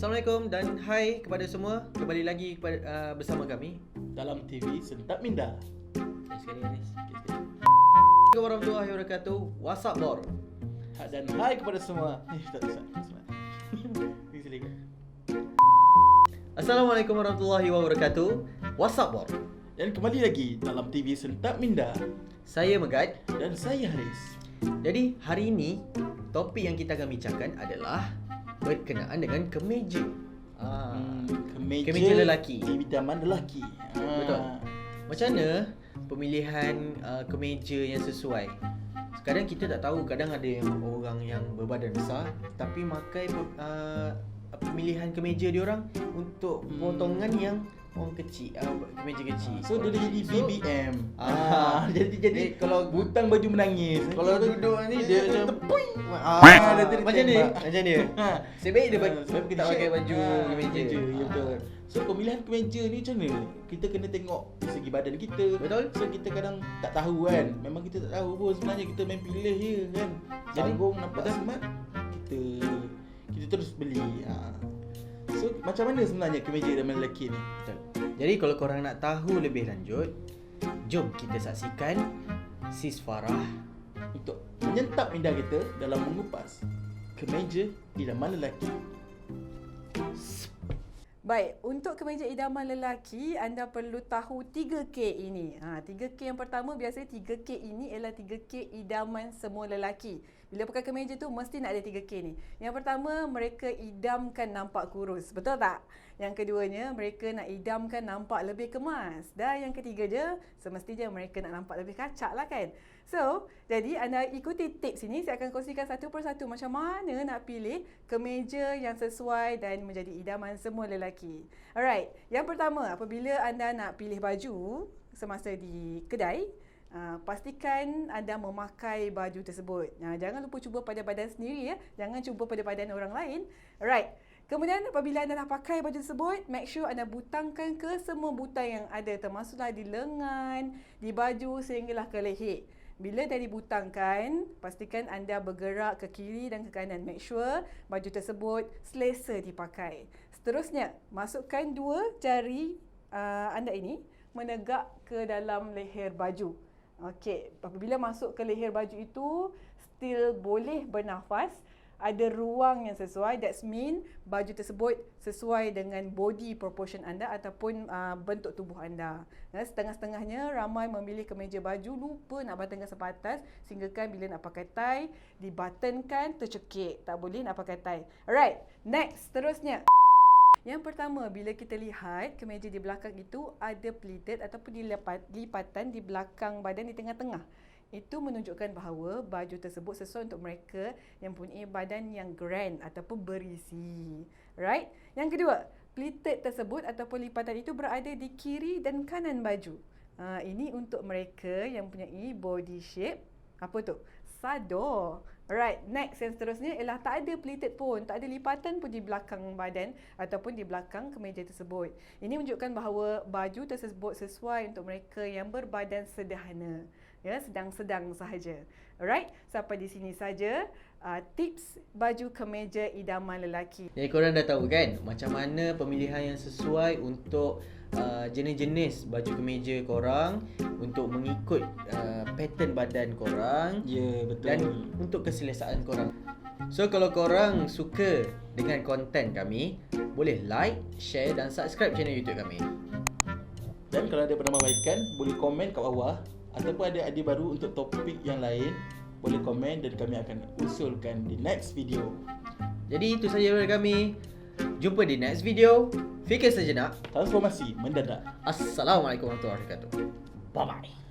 Assalamualaikum dan hai kepada semua Kembali lagi kepada, uh, bersama kami dalam TV Sentap Minda. Sekali sekali Assalamualaikum warahmatullahi wabarakatuh What's up Bor? Dan hai kepada semua. Eh, tak. Ini silakan. Assalamualaikum warahmatullahi wabarakatuh What's up Bor? Dan kembali lagi dalam TV Sentap Minda Saya Megat dan saya Haris. Jadi hari ini Topik yang kita akan bincangkan adalah Berkenaan dengan kemeja ah. Hmm, kemeja, Kemeja lelaki. Di idaman lelaki. Ha. Betul. Macam mana pemilihan uh, kemeja yang sesuai? Kadang kita tak tahu, kadang ada yang orang yang berbadan besar tapi pakai uh, pemilihan kemeja dia orang untuk Hmm. potongan yang orang kecil, uh, kemeja kecil. So dia dah jadi So, BBM. Ah. jadi jadi Eh, kalau butang baju menangis. kalau duduk ni dia macam tepui. Ah, macam ni, macam ni. Ha. Sebaik dia Ah, bagi, sebab tak pakai baju Ah, kemeja. Ya Ah. betul. So pemilihan kemeja ni macam mana? Kita kena tengok segi badan kita. Betul. So kita kadang tak tahu kan. Memang kita tak tahu pun sebenarnya kita main pilih je kan. Jadi, Sanggung nampak smart kita kita terus beli. Ha. So macam mana sebenarnya kemeja dalam lelaki ni? Betul. Jadi kalau korang nak tahu lebih lanjut, jom kita saksikan Sis Farah Untuk menyentap minda kita dalam mengupas kemeja idaman lelaki. Baik, untuk kemeja idaman lelaki, anda perlu tahu 3K ini. Ha, 3K yang pertama biasanya 3K ini ialah 3K idaman semua lelaki. Bila pakai kemeja tu mesti nak ada 3K ni. Yang pertama, mereka idamkan nampak kurus. Betul tak? Yang keduanya, mereka nak idamkan nampak lebih kemas. Dan yang ketiga je, semestinya mereka nak nampak lebih kacak lah kan? So, jadi anda ikuti tips ini. Saya akan kongsikan satu persatu macam mana nak pilih kemeja yang sesuai dan menjadi idaman semua lelaki. Alright, yang pertama apabila anda nak pilih baju semasa di kedai, uh, pastikan anda memakai baju tersebut. Uh, jangan lupa cuba pada badan sendiri ya. Jangan cuba pada badan orang lain. Alright. Kemudian apabila anda dah pakai baju tersebut, make sure anda butangkan ke semua butang yang ada termasuklah di lengan, di baju sehinggalah ke leher. Bila dah dibutangkan, pastikan anda bergerak ke kiri dan ke kanan. Make sure baju tersebut selesa dipakai. Seterusnya, masukkan dua jari uh, anda ini menegak ke dalam leher baju. Okey, apabila masuk ke leher baju itu, still boleh bernafas, ada ruang yang sesuai that's mean baju tersebut sesuai dengan body proportion anda ataupun uh, bentuk tubuh anda. Ya, setengah-setengahnya ramai memilih kemeja baju lupa nak buttonkan sepatas sehingga kan bila nak pakai tie dibuttonkan tercekik. Tak boleh nak pakai tie. Alright, next seterusnya. Yang pertama, bila kita lihat kemeja di belakang itu ada pleated ataupun dilipat, lipatan di belakang badan di tengah-tengah. Itu menunjukkan bahawa baju tersebut sesuai untuk mereka yang punya badan yang grand ataupun berisi. Right? Yang kedua, pleated tersebut ataupun lipatan itu berada di kiri dan kanan baju. Ha, ini untuk mereka yang punya body shape apa tu? Sado. Alright, next yang seterusnya ialah tak ada pleated pun, tak ada lipatan pun di belakang badan ataupun di belakang kemeja tersebut. Ini menunjukkan bahawa baju tersebut sesuai untuk mereka yang berbadan sederhana. Ya, sedang-sedang sahaja. Alright, sampai di sini saja uh, tips baju kemeja idaman lelaki. Jadi korang dah tahu kan macam mana pemilihan yang sesuai untuk uh, jenis-jenis baju kemeja korang untuk mengikut uh, pattern badan korang Ya, betul. dan untuk keselesaan korang. So kalau korang suka dengan konten kami, boleh like, share dan subscribe channel YouTube kami. Dan kalau ada penambahbaikan, boleh komen kat bawah ataupun ada idea baru untuk topik yang lain, boleh komen dan kami akan usulkan di next video. Jadi itu saja daripada kami. Jumpa di next video. Fikir sejenak. Transformasi mendadak. Assalamualaikum warahmatullahi wabarakatuh. Bye bye.